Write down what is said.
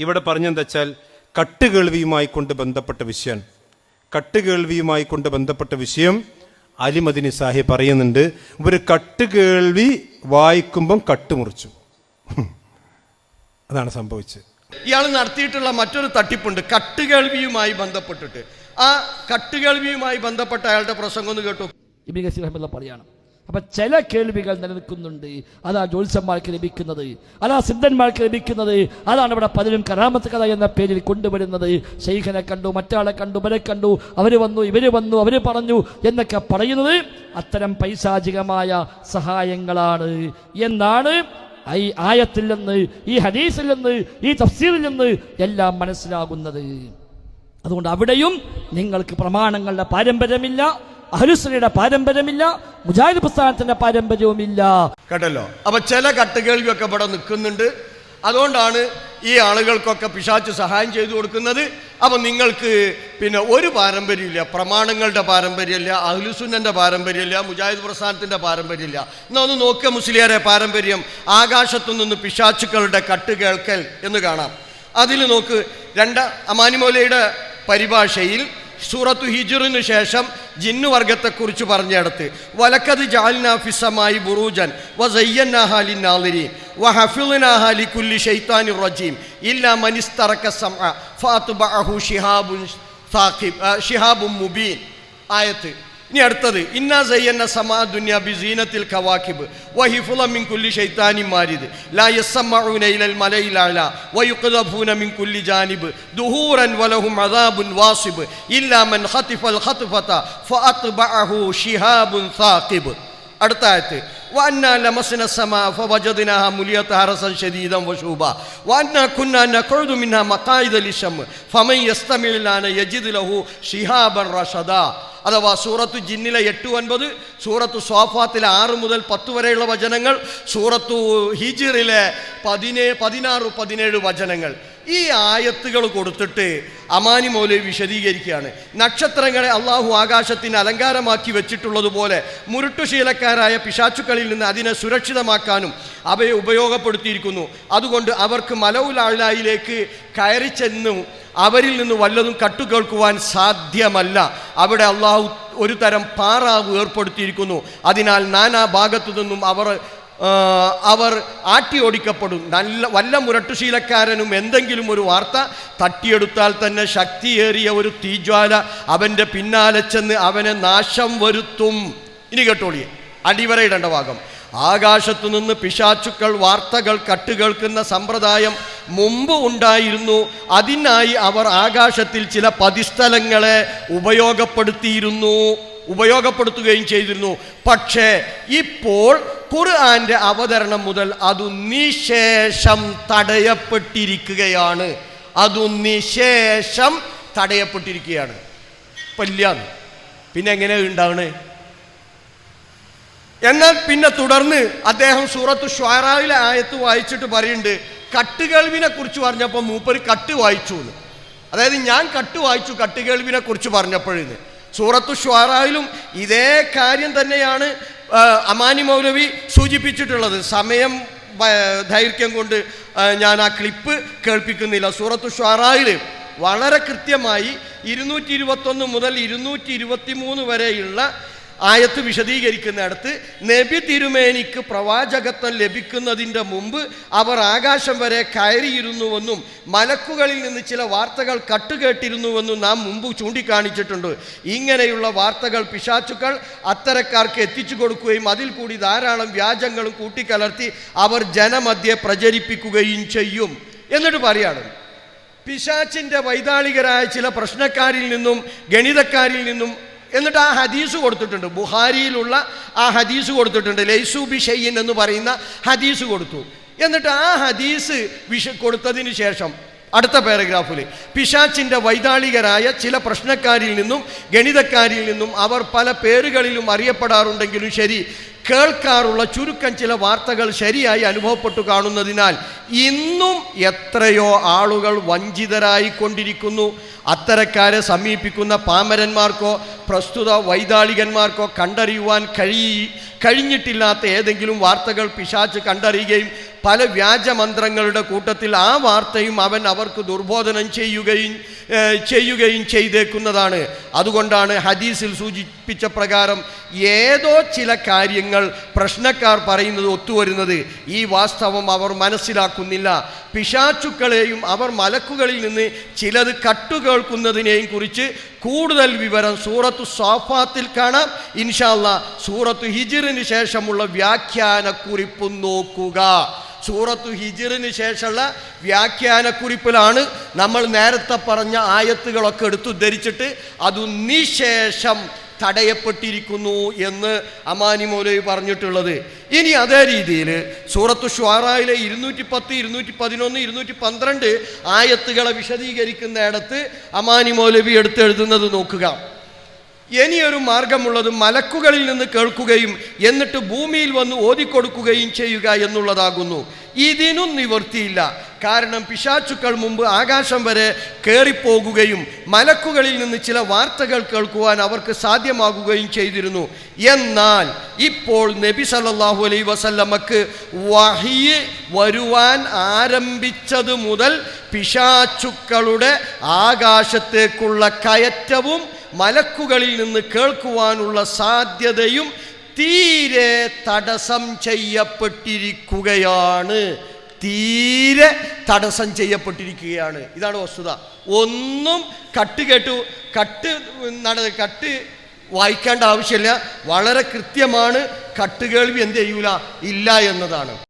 ഇവിടെ പറഞ്ഞെന്താ വെച്ചാൽ കട്ടുകേൾവിയുമായി കൊണ്ട് ബന്ധപ്പെട്ട വിഷയം. കട്ടുകേൾവിയുമായി കൊണ്ട് ബന്ധപ്പെട്ട വിഷയം അലിമദിനി സാഹിബ് പറയുന്നുണ്ട്. ഒരു കട്ടുകേൾവി വായിക്കുമ്പം കട്ടുമുറിച്ചു. അതാണ് സംഭവിച്ചത്. ഇയാൾ നടത്തിയിട്ടുള്ള മറ്റൊരു തട്ടിപ്പുണ്ട്. കട്ടുകേൾവിയുമായി ബന്ധപ്പെട്ടിട്ട്. ആ കട്ടുകേൾവിയുമായി ബന്ധപ്പെട്ട അയാളുടെ പ്രസംഗം ഒന്ന് കേട്ടു. ഇബിൻ ഗസീർ അഹമ്മദ് പറയാണ്. അപ്പൊ ചില കേൾവികൾ നിലനിൽക്കുന്നുണ്ട്. അതാ ജ്യോത്സ്യന്മാർക്ക് ലഭിക്കുന്നത്. അതാ സിദ്ധന്മാർക്ക് ലഭിക്കുന്നത്. അതാണ് ഇവിടെ പലരും കറാമത്ത് കഥ എന്ന പേരിൽ കൊണ്ടുവരുന്നത്. ശൈഖനെ കണ്ടു മറ്റാളെ കണ്ടു ഇവരെ കണ്ടു. അവർ വന്നു ഇവർ വന്നു അവർ പറഞ്ഞു എന്നൊക്കെ പറയുന്നത് അത്തരം പൈശാചികമായ സഹായങ്ങളാണ്. എന്നാണ് ഈ ആയത്തിൽ നിന്ന് ഈ ഹദീസിൽ നിന്ന് ഈ തഫ്സീറിൽ നിന്ന് എല്ലാം മനസ്സിലാകുന്നത്. അതുകൊണ്ട് അവിടെയും നിങ്ങൾക്ക് പ്രമാണങ്ങളുടെ പാരമ്പര്യമില്ല. അഹലുസ്ലയുടെ പാരമ്പര്യമില്ല മുജാഹിദ് പ്രസ്ഥാനത്തിന്റെ പാരമ്പര്യവുമില്ല. കേട്ടല്ലോ? അപ്പൊ ചില കട്ടുകേൾവിയൊക്കെ ഇവിടെ നിൽക്കുന്നുണ്ട്. അതുകൊണ്ടാണ് ഈ ആളുകൾക്കൊക്കെ പിശാച്ച് സഹായം ചെയ്തു കൊടുക്കുന്നത്. അപ്പൊ നിങ്ങൾക്ക് പിന്നെ ഒരു പാരമ്പര്യമില്ല പ്രമാണങ്ങളുടെ പാരമ്പര്യമില്ല അഹ്ലുസുന്നന്റെ പാരമ്പര്യമില്ല മുജാഹിദ് പ്രസ്ഥാനത്തിന്റെ പാരമ്പര്യമില്ല. എന്നാ ഒന്ന് നോക്കുക മുസ്ലിയാരെ പാരമ്പര്യം. ആകാശത്തു നിന്ന് പിശാച്ചുക്കളുടെ കട്ട് കേൾക്കൽ എന്ന് കാണാം. അതിൽ നോക്ക് രണ്ട് അമാനിമോലയുടെ പരിഭാഷയിൽ സൂറത്തു ഹിജുറിന് ശേഷം ജിന്നു വർഗത്തെക്കുറിച്ച് പറഞ്ഞിടത്ത് വലക്കത് ജാലിനാഫിസമായി ബുറൂജൻ വസയ്യന്നാഹാലി നാദിരീൻ വഹഫിളിനാഹാലി കുല്ലി ഷെയ്ത്താനി റജീം ഇല്ല മനിസ്തറക്ക സമ ഫാത്തുബഅഹു ഷിഹാബുൻ സാഖിബ് ഷിഹാബും മുബീൻ. ആയത്ത് ഇനി അടുത്തത് ഇന്നാ സയ്യന്ന സമാ ദുനിയ ബി സീനത്തിൽ കവാക്കിബ് വഹിഫുല മിൻ കുല്ലി ഷൈത്താനി മാരിദ് ലാ യസ്മഊന ഇലൽ മലയിൽ അല വയുഖദഫൂന മിൻ കുല്ലി ജാനിബ് ദുഹൂറൻ വലഹും അദാബുൻ വാസിബ് ഇല്ലാ മൻ ഖതിഫൽ ഖത്ഫത ഫഅത്ബഅഹു ഷിഹാബുൻ സാഖിബ് അടുത്ത ആയത്ത് وأنا لمسنا السماء فوجدناها مليت حرسا شديدا وشوبا وأنا كنا نقعد منها مقاعد للشم فمن يستمع لنا يجد له شهابا رشدا അഥവാ സൂറത്ത് ജിന്നിലെ എട്ട് ഒൻപത് സൂറത്ത് സ്വാഫാത്തിലെ ആറ് മുതൽ പത്ത് വരെയുള്ള വചനങ്ങൾ സൂറത്തു ഹിജിറിലെ പതിനേ പതിനാറ് പതിനേഴ് വചനങ്ങൾ ഈ ആയത്തുകൾ കൊടുത്തിട്ട് അമാനി മോലെ വിശദീകരിക്കുകയാണ്. നക്ഷത്രങ്ങളെ അള്ളാഹു ആകാശത്തിന് അലങ്കാരമാക്കി വെച്ചിട്ടുള്ളതുപോലെ മുരുട്ടുശീലക്കാരായ പിശാച്ചുക്കളിൽ നിന്ന് അതിനെ സുരക്ഷിതമാക്കാനും അവയെ ഉപയോഗപ്പെടുത്തിയിരിക്കുന്നു. അതുകൊണ്ട് അവർക്ക് മലവുലായിലേക്ക് കയറി ചെന്നു അവരിൽ നിന്ന് വല്ലതും കട്ടുകേൾക്കുവാൻ സാധ്യമല്ല. അവിടെ അള്ളാഹു ഒരു തരം പാറാവ് ഏർപ്പെടുത്തിയിരിക്കുന്നു. അതിനാൽ നാനാ ഭാഗത്തു നിന്നും അവർ അവർ ആട്ടി ഓടിക്കപ്പെടും നല്ല വല്ല മുരട്ടുശീലക്കാരനും എന്തെങ്കിലും ഒരു വാർത്ത തട്ടിയെടുത്താൽ തന്നെ ശക്തിയേറിയ ഒരു തീജ്വാല അവന്റെ പിന്നാലെ ചെന്ന് അവനെ നാശം വരുത്തും. ഇനി കേട്ടോളിയെ അടിവരയിടേണ്ട ഭാഗം. ആകാശത്തു നിന്ന് പിശാച്ചുക്കൾ വാർത്തകൾ കട്ടുകേൾക്കുന്ന സമ്പ്രദായം മുമ്പ് ഉണ്ടായിരുന്നു. അതിനായി അവർ ആകാശത്തിൽ ചില പതിസ്ഥലങ്ങളെ ഉപയോഗപ്പെടുത്തിയിരുന്നു. ഉപയോഗപ്പെടുത്തുകയും ചെയ്തിരുന്നു. പക്ഷേ ഇപ്പോൾ ഖുർആന്റെ അവതരണം മുതൽ അതു നിശേഷം തടയപ്പെട്ടിരിക്കുകയാണ്. അതു നിശേഷം തടയപ്പെട്ടിരിക്കുകയാണ്. പല്യാന്ന് പിന്നെ എങ്ങനെ ഉണ്ടാവണേ? എന്നാൽ പിന്നെ തുടർന്ന് അദ്ദേഹം സൂറത്ത് ഷ്വാറായിലെ ആയത്ത് വായിച്ചിട്ട് പറയുന്നുണ്ട് കട്ടുകേൾവിനെ കുറിച്ച് പറഞ്ഞപ്പോൾ മൂപ്പര് കട്ട് വായിച്ചു എന്ന് അതായത് ഞാൻ കട്ട് വായിച്ചു കട്ടുകേൾവിനെ കുറിച്ച് പറഞ്ഞപ്പോഴിന്ന്. സൂറത്തു ഷ്വാറായിലും ഇതേ കാര്യം തന്നെയാണ് അമാനി മൗലവി സൂചിപ്പിച്ചിട്ടുള്ളത് സമയം ദൈർഘ്യം കൊണ്ട് ഞാൻ ആ ക്ലിപ്പ് കേൾപ്പിക്കുന്നില്ല. സൂറത്തു ഷാറായിൽ വളരെ കൃത്യമായി ഇരുന്നൂറ്റി ഇരുപത്തൊന്ന് മുതൽ ഇരുന്നൂറ്റി ഇരുപത്തി മൂന്ന് വരെയുള്ള ആയത്ത് വിശദീകരിക്കുന്നിടത്ത് നബി തിരുമേനിക്ക് പ്രവാചകത്വം ലഭിക്കുന്നതിന്റെ മുമ്പ് അവർ ആകാശം വരെ കയറിയിരുന്നുവെന്നും മലക്കുകളിൽ നിന്ന് ചില വാർത്തകൾ കട്ടുകേട്ടിരുന്നുവെന്നും നാം മുമ്പ് ചൂണ്ടിക്കാണിച്ചിട്ടുണ്ട്. ഇങ്ങനെയുള്ള വാർത്തകൾ പിശാച്ചുക്കൾ അത്തരക്കാർക്ക് എത്തിച്ചു കൊടുക്കുകയും അതിൽ കൂടി ധാരാളം വ്യാജങ്ങളും കൂട്ടിക്കലർത്തി അവർ ജനമധ്യെ പ്രചരിപ്പിക്കുകയും ചെയ്യും. എന്നിട്ട് പറയാണ് പിശാച്ചിന്റെ വൈതാളികരായ ചില പ്രശ്നക്കാരിൽ നിന്നും ഗണിതക്കാരിൽ നിന്നും എന്നിട്ട് ആ ഹദീസ് കൊടുത്തിട്ടുണ്ട്. ബുഹാരിയിലുള്ള ആ ഹദീസ് കൊടുത്തിട്ടുണ്ട്. ലൈസു ബി ഷെയ്യൻ എന്ന് പറയുന്ന ഹദീസ് കൊടുത്തു. എന്നിട്ട് ആ ഹദീസ് വിഷ കൊടുത്തതിന് ശേഷം അടുത്ത പാരഗ്രാഫിൽ പിശാച്ചിന്റെ വൈതാളികരായ ചില പ്രശ്നക്കാരിൽ നിന്നും ഗണിതക്കാരിൽ നിന്നും അവർ പല പേരുകളിലും അറിയപ്പെടാറുണ്ടെങ്കിലും ശരി കേൾക്കാറുള്ള ചുരുക്കം ചില വാർത്തകൾ ശരിയായി അനുഭവപ്പെട്ടു കാണുന്നതിനാൽ ഇന്നും എത്രയോ ആളുകൾ വഞ്ചിതരായിക്കൊണ്ടിരിക്കുന്നു. അത്തരക്കാരെ സമീപിക്കുന്ന പാമരന്മാർക്കോ പ്രസ്തുത വൈതാളികന്മാർക്കോ കണ്ടറിയുവാൻ കഴി കഴിഞ്ഞിട്ടില്ലാത്ത ഏതെങ്കിലും വാർത്തകൾ പിശാച്ച് കണ്ടറിയുകയും പല വ്യാജമന്ത്രങ്ങളുടെ കൂട്ടത്തിൽ ആ വാർത്തയും അവൻ അവർക്ക് ദുർബോധനം ചെയ്യുകയും ചെയ്യുകയും ചെയ്തേക്കുന്നതാണ്. അതുകൊണ്ടാണ് ഹദീസിൽ സൂചിപ്പിച്ച പ്രകാരം ഏതോ ചില കാര്യങ്ങൾ പ്രശ്നക്കാർ പറയുന്നത് ഒത്തുവരുന്നത്. ഈ വാസ്തവം അവർ മനസ്സിലാക്കുന്നില്ല. പിശാച്ചുക്കളെയും അവർ മലക്കുകളിൽ നിന്ന് ചിലത് കട്ടുകേൾക്കുന്നതിനെയും കുറിച്ച് കൂടുതൽ വിവരം സൂറത്തു സോഫാത്തിൽ കാണാം. ഇൻഷാല്ല സൂറത്തു ഹിജിറിന് ശേഷമുള്ള വ്യാഖ്യാനക്കുറിപ്പ് നോക്കുക. സൂറത്തു ഹിജിറിന് ശേഷമുള്ള വ്യാഖ്യാനക്കുറിപ്പിലാണ് നമ്മൾ നേരത്തെ പറഞ്ഞ ആയത്തുകളൊക്കെ എടുത്തുദ്ധരിച്ചിട്ട് അതു നിശേഷം തടയപ്പെട്ടിരിക്കുന്നു എന്ന് അമാനി മൗലവി പറഞ്ഞിട്ടുള്ളത്. ഇനി അതേ രീതിയിൽ സൂറത്ത് ഷുവാറായിലെ ഇരുന്നൂറ്റി പത്ത് ഇരുന്നൂറ്റി പതിനൊന്ന് ഇരുന്നൂറ്റി പന്ത്രണ്ട് ആയത്തുകളെ വിശദീകരിക്കുന്നിടത്ത് അമാനി മൗലവി എടുത്തെഴുതുന്നത് നോക്കുക. ഇനിയൊരു മാർഗമുള്ളത് മലക്കുകളിൽ നിന്ന് കേൾക്കുകയും എന്നിട്ട് ഭൂമിയിൽ വന്ന് ഓതിക്കൊടുക്കുകയും ചെയ്യുക എന്നുള്ളതാകുന്നു. ഇതിനും നിവൃത്തിയില്ല. കാരണം പിശാചുക്കൾ മുമ്പ് ആകാശം വരെ കയറിപ്പോകുകയും മലക്കുകളിൽ നിന്ന് ചില വാർത്തകൾ കേൾക്കുവാൻ അവർക്ക് സാധ്യമാകുകയും ചെയ്തിരുന്നു. എന്നാൽ ഇപ്പോൾ നബി സല്ലാഹു അലൈ വസല്ലമക്ക് വഹിയ് വരുവാൻ ആരംഭിച്ചത് മുതൽ പിശാചുക്കളുടെ ആകാശത്തേക്കുള്ള കയറ്റവും മലക്കുകളിൽ നിന്ന് കേൾക്കുവാനുള്ള സാധ്യതയും തീരെ തടസ്സം ചെയ്യപ്പെട്ടിരിക്കുകയാണ്. തീരെ തടസ്സം ചെയ്യപ്പെട്ടിരിക്കുകയാണ്. ഇതാണ് വസ്തുത. ഒന്നും കട്ട് കേട്ടു കട്ട് നട കട്ട് വായിക്കേണ്ട ആവശ്യമില്ല. വളരെ കൃത്യമാണ്. കട്ടുകേൾവി എന്ത് ചെയ്യൂല? ഇല്ല എന്നതാണ്.